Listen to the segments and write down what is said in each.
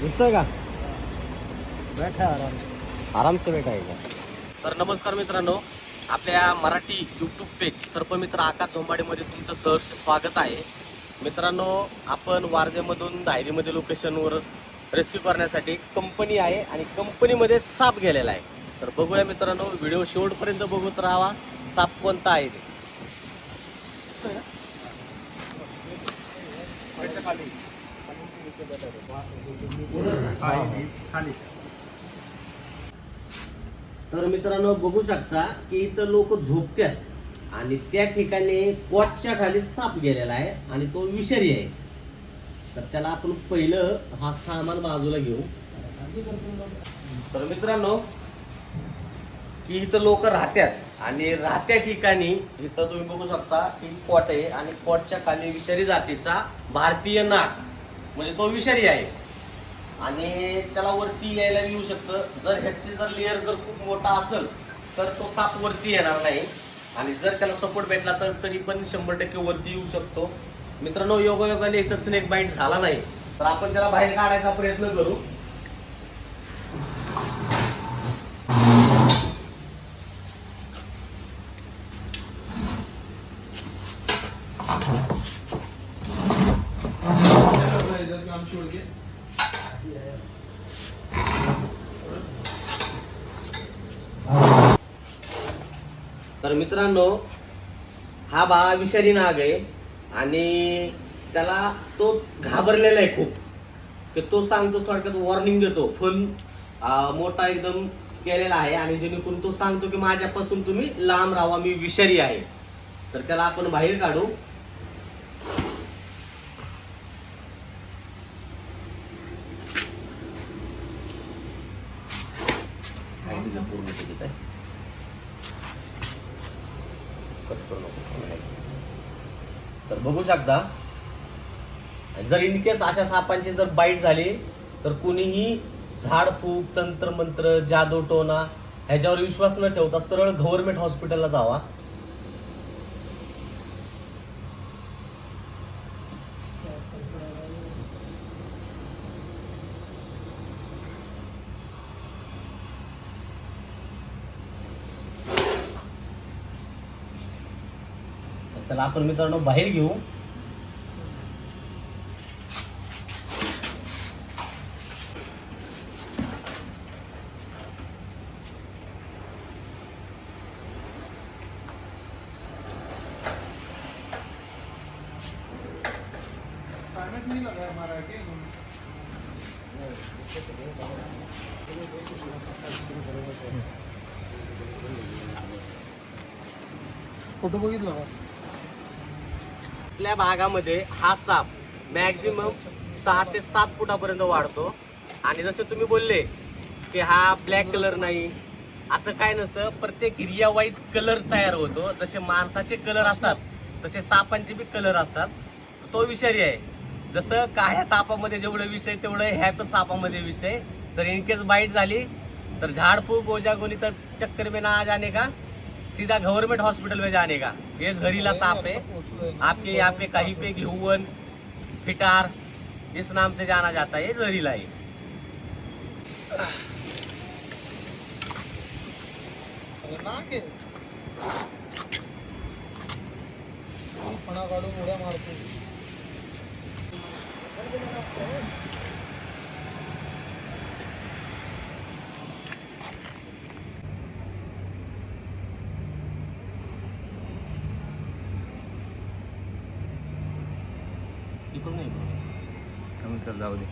दिसतोय का? बैठा आराम आराम. से बेटा आहे का? तर नमस्कार मित्रांनो आपल्या मराठी यूट्यूब पेज सर्पमित्र आकाश झोंबाडेमध्ये तुमचं सहर्ष स्वागत आहे. मित्रांनो आपण वारजेमधून धायरीमध्ये लोकेशनवर रेस्क्यू करण्यासाठी कंपनी आहे आणि कंपनीमध्ये साप गेलेला आहे. तर बघूया मित्रांनो व्हिडिओ शेवटपर्यंत बघत राहावा साप कोणता आहे ते. तर मित्रांनो बघू शकता की इथं लोक झोपतात आणि त्या ठिकाणी कॉटच्या खाली साप गेलेला आहे आणि तो विषारी आहे. तर त्याला आपण पहिलं हा सामान बाजूला घेऊ. तर मित्रांनो की इथं लोक राहतात आणि राहत्या ठिकाणी इथं तुम्ही बघू शकता की कॉट आहे आणि कॉटच्या खाली विषारी जातीचा भारतीय नाग. म्हणजे तो विषारी आहे. आणि त्याला वरती यायला येऊ शकतं. जर ह्याची जर लेअर जर खूप मोठा असेल तर तो साप वरती येणार नाही. आणि जर त्याला सपोर्ट भेटला तर तरी पण शंभर टक्के वरती येऊ शकतो. मित्रांनो योगायोगाने इथं स्नेक बाईट झाला नाही. तर आपण त्याला बाहेर काढायचा प्रयत्न करू. तर मित्रांनो हा बा विषारी नाग आहे आणि त्याला तो घाबरलेला आहे खूप. की तो सांगतो थोडक्यात वॉर्निंग देतो. फुल मोठा एकदम केलेला आहे आणि जेणेकरून तो सांगतो की माझ्यापासून तुम्ही लांब राहा मी विषारी आहे. तर त्याला आपण बाहेर काढू. पूर्ण त्याच्यात आहे. कट करू नको. तर बघू शकता जर इन केस अशा सापांची जर बाईट झाली तर कुणीही झाड फूक तंत्र मंत्र जादू टोना ह्याच्यावर विश्वास न ठेवता सरळ गव्हर्नमेंट हॉस्पिटलला जावा त्याला आपण मित्रांनो बाहेर घेऊ. फोटो बघितला का? आपल्या भागामध्ये हा साप मॅक्झिमम सहा ते सात फुटापर्यंत वाढतो. आणि जसे तुम्ही बोलले की हा ब्लॅक कलर नाही असं काय नसतं. प्रत्येक एरिया वाईज कलर तयार होतो. जसे माणसाचे कलर असतात तसे सापांचे बी कलर असतात. तो विषारी आहे. जसं काळ्या सापामध्ये जेवढं विषय तेवढं ह्या पण सापामध्ये विषय. जर इनकेस बाईट झाली तर झाड़फूक गोजागोनी तर चक्कर में ना जाने का? सीधा गव्हर्नमेंट हॉस्पिटल में जाने का? ये जहरीला सांप है। आपके यहाँ पे कहीं पे गेहूं फिटार इस नाम से जाना जाता है। ये जहरीला है। फणा काढून उड्या मारतो नाही इकडून. जाऊ दे.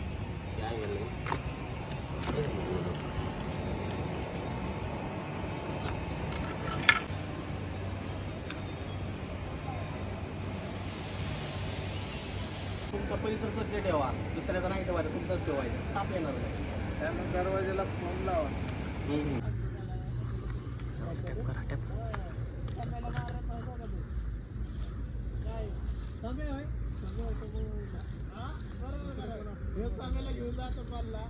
तुमचा परिसर स्वच्छ ठेवा. दुसऱ्याचा नाही ठेवायचा तुमचाच ठेवायचा. साप येणार नाही. त्यानं दरवाजाला फोन लावा. हम्म. हे सांगायला घेऊन जातो पाल्ला.